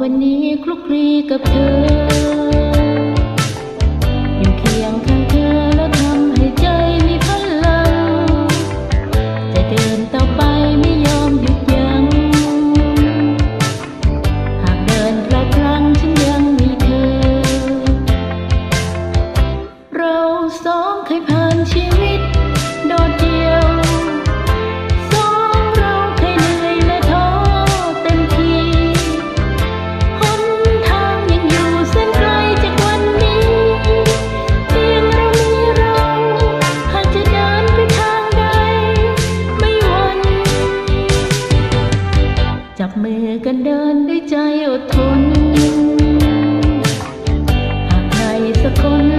วันนี้คลุกคลีกับเธอ con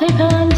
paper.